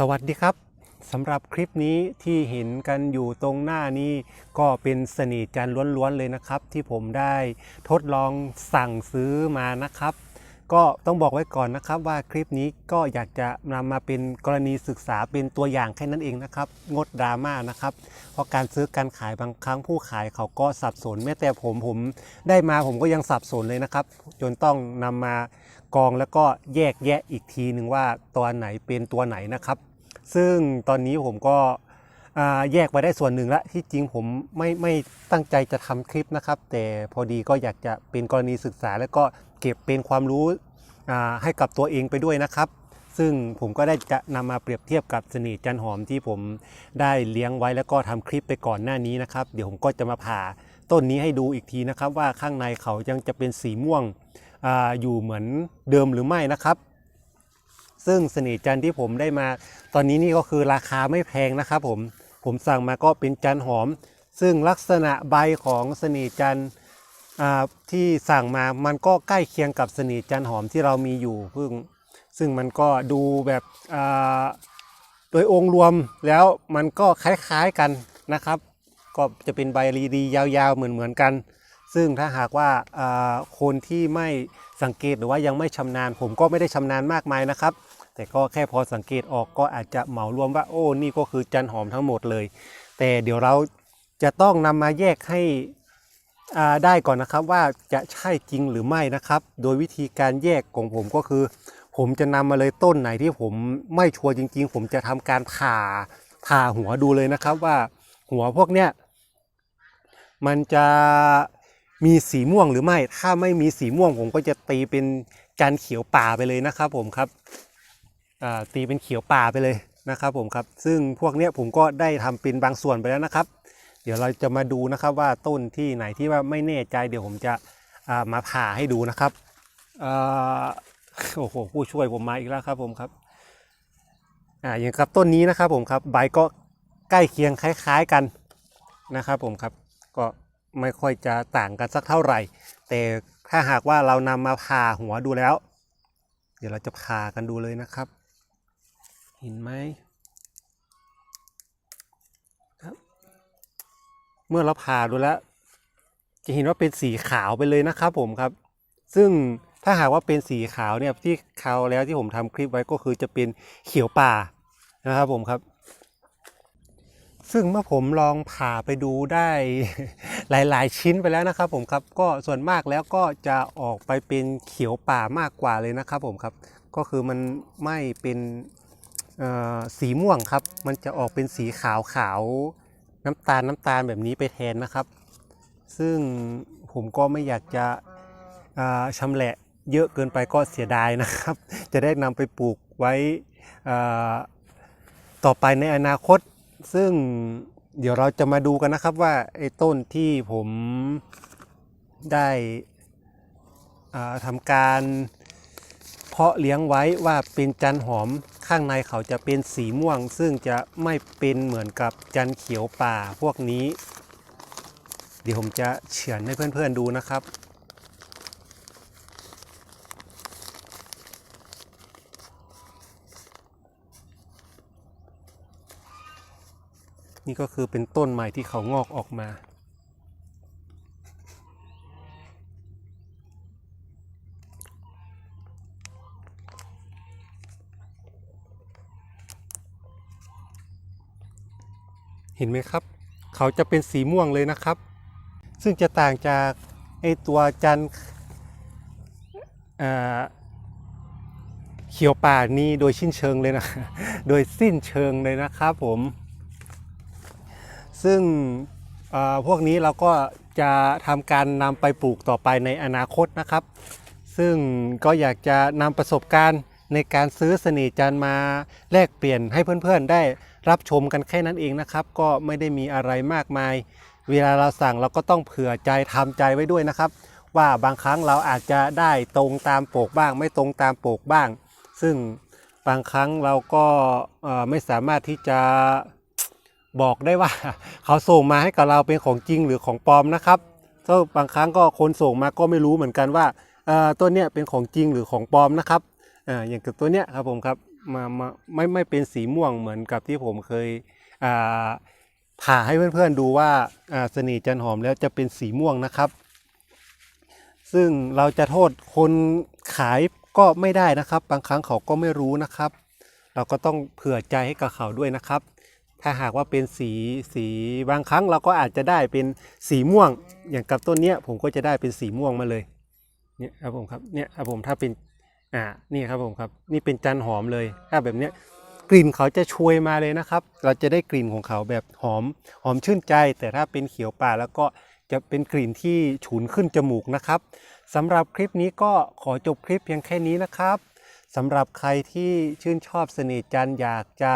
สวัสดีครับสำหรับคลิปนี้ที่เห็นกันอยู่ตรงหน้านี้ก็เป็นสน่ห์จันล้วนๆเลยนะครับ ที่ผมได้ทดลองสั่งซื้อมานะครับ ก็ต้องบอกไว้ก่อนนะครับว่าคลิปนี้ก็อยากจะนำมาเป็นกรณีศึกษาเป็นตัวอย่างแค่นั้นเองนะครับ งดดราม่านะครับ เพราะการซื้อการขายบางครั้งผู้ขายเขาก็สับสน แม้แต่ผมผมได้มาผมก็ยังสับสนเลยนะครับ จนต้องนำมากองแล้วก็แยกแยะอีกทีหนึ่งว่าตัวไหนเป็นตัวไหนนะครับ ซึ่งตอนนี้ผมก็แยกไปได้ส่วนหนึ่งละที่จริงผมไม่ไม่ตั้งใจจะทำคลิปนะครับ แต่พอดีก็อยากจะเป็นกรณีศึกษา แล้วก็เก็บเป็นความรู้ให้กับตัวเองไปด้วยนะครับ ซึ่งผมก็ได้จะนำมาเปรียบเทียบกับสน่ห์จันหอมที่ผมได้เลี้ยงไว้แล้วก็ทำคลิปไปก่อนหน้านี้นะครับ เดี๋ยวผมก็จะมาผ่าต้นนี้ให้ดูอีกทีนะครับ ว่าข้างในเขายังจะเป็นสีม่วงออยู่เหมือนเดิมหรือไม่นะครับ ซึ่งสน่ห์จันที่ผมได้มา ตอนนี้นี่ก็คือราคาไม่แพงนะครับผมผมสั่งมาก็เป็นจันหอม ซึ่งลักษณะใบของสน่ห์จันที่สั่งมามันก็ใกล้เคียงกับสน่ห์จันหอมที่เรามีอยู่ซึ่งซึ่งมันก็ดูแบบโดยองค์รวมแล้วมันก็คล้ายๆกันนะครับ ก็จะเป็นใบรีดียาวๆเหมือนๆกัน ซึ่งถ้าหากว่าอ่าคนที่ไม่สังเกตหรือว่ายังไม่ชำนาญ ผมก็ไม่ได้ชำนาญมากมายนะครับ แต่ก็แค่พอสังเกตออกก็อาจจะเหมารวมว่าโอ้นี่ก็คือจันหอมทั้งหมดเลย แต่เดี๋ยวเราจะต้องนำมาแยกให้ได้ก่อนนะครับว่าจะใช่จริงหรือไม่นะครับ โดยวิธีการแยกของผมก็คือ ผมจะนำมาเลยต้นไหนที่ผมไม่ชัวร์จริง ๆ ผมจะทำการผ่าผ่าหัวดูเลยนะครับว่าหัวพวกเนี้ยมันจะมีสีม่วงหรือไม่ ถ้าไม่มีสีม่วงผมก็จะตีเป็นจันเขียวป่าไปเลยนะครับผมครับ ตีเป็นเขียวป่าไปเลยนะครับผมครับ ซึ่งพวกเนี้ยผมก็ได้ทำเป็นบางส่วนไปแล้วนะครับ เดี๋ยวเราจะมาดูนะครับว่าต้นที่ไหนที่ว่าไม่แน่ใจเดี๋ยวผมจะามาผ่าให้ดูนะครับอโอ้โหผู้ช่วยผมมาอีกแล้วครับผมครับอ่าอย่างครับต้นนี้นะครับผมครับใบก็ใกล้เคียงคล้าย ๆกันนะครับผมครับก็ไม่ค่อยจะต่างกันสักเท่าไหร่ แต่ถ้าหากว่าเรานำมาผ่าหัวดูแล้ว เดี๋ยวเราจะผ่ากันดูเลยนะครับ เห็นไหมครับ เมื่อเราผ่าดูแล้ว จะเห็นว่าเป็นสีขาวไปเลยนะครับผมครับ ซึ่งถ้าหากว่าเป็นสีขาวเนี่ยที่คราวแล้วที่ผมทำคลิปไว้ก็คือจะเป็นเขียวป่านะครับผมครับ ซึ่งเมื่อผมลองผ่าไปดูได้หลาย ๆ ชิ้นไปแล้วนะครับผมครับก็ส่วนมากแล้วก็จะออกไปเป็นเขียวป่ามากกว่าเลยนะครับผมครับ ก็คือมันไม่เป็น สีม่วงครับ มันจะออกเป็นสีขาวขาวๆน้ำตาลน้ำตาลแบบนี้ไปแทนนะครับ ซึ่งผมก็ไม่อยากจะอ่าชำแหละเยอะเกินไปก็เสียดายนะครับ จะได้นำไปปลูกไว้ต่อไปในอนาคต ซึ่งเดี๋ยวเราจะมาดูกันนะครับว่าไอ้ต้นที่ผมได้ทำการเพาะเลี้ยงไว้ว่าเป็นจันหอม ข้างในเขาจะเป็นสีม่วง ซึ่งจะไม่เป็นเหมือนกับจันเขียวป่าพวกนี้ เดี๋ยวผมจะเฉือนให้เพื่อนๆดูนะครับนี่ก็คือเป็นต้นใหม่ที่เขางอกออกมา เห็นไหมครับ เขาจะเป็นสีม่วงเลยนะครับ ซึ่งจะต่างจากไอตัวจันเเขียวป่านี้โดยสิ้นเชิงเลยนะ โดยสิ้นเชิงเลยนะครับผม ซึ่งพวกนี้เราก็จะทำการนำไปปลูกต่อไปในอนาคตนะครับ ซึ่งก็อยากจะนำประสบการณ์ ในการซื้อเสน่ห์จันมาแลกเปลี่ยนให้เพื่อนๆ ได้รับชมกันแค่นั้นเองนะครับ ก็ไม่ได้มีอะไรมากมาย เวลาเราสั่งเราก็ต้องเผื่อใจทำใจไว้ด้วยนะครับ ว่าบางครั้งเราอาจจะได้ตรงตามปกบ้าง ไม่ตรงตามปกบ้าง ซึ่งบางครั้งเราก็ไม่สามารถที่จะบอกได้ว่า เขาส่งมาให้กับเราเป็นของจริงหรือของปลอมนะครับก็บางครั้งก็คนส่งมาก็ไม่รู้เหมือนกันว่าตัวเนี้ยเป็นของจริงหรือของปลอมนะครับ อ่ออย่างกับตัวเนี้ยครับผมครับมามาไม่ไม่เป็นสีม่วงเหมือนกับที่ผมเคยอ่าผ่าให้เพื่อนๆดูว่าอ่าเสน่ห์จันหอมแล้วจะเป็นสีม่วงนะครับ ซึ่งเราจะโทษคนขายก็ไม่ได้นะครับ บางครั้งเขาก็ไม่รู้นะครับ เราก็ต้องเผื่อใจให้กับเขาด้วยนะครับ ถ้าหากว่าเป็นสีสีบางครั้งเราก็อาจจะได้เป็นสีม่วง อย่างกับต้นเนี้ยผมก็จะได้เป็นสีม่วงมาเลยเนี่ยครับผมครับเนี่ยครับผมถ้าเป็น อ่านี่ครับผมครับนี่เป็นจันหอมเลยถ้าแบบเนี้ยกลิ่นเขาจะช่วยมาเลยนะครับ เราจะได้กลิ่นของเขาแบบหอมหอมชื่นใจ แต่ถ้าเป็นเขียวป่าแล้วก็จะเป็นกลิ่นที่ฉุนขึ้นจมูกนะครับสำหรับคลิปนี้ก็ขอจบคลิปเพียงแค่นี้นะครับสำหรับใครที่ชื่นชอบเสน่ห์จันอยากจะ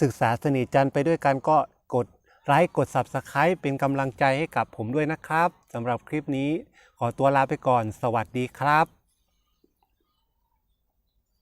ศึกษาเสน่ห์จันไปด้วยกันก็กดไลค์กด Subscribe เป็นกำลังใจให้กับผมด้วยนะครับสำหรับคลิปนี้ขอตัวลาไปก่อน สวัสดีครับ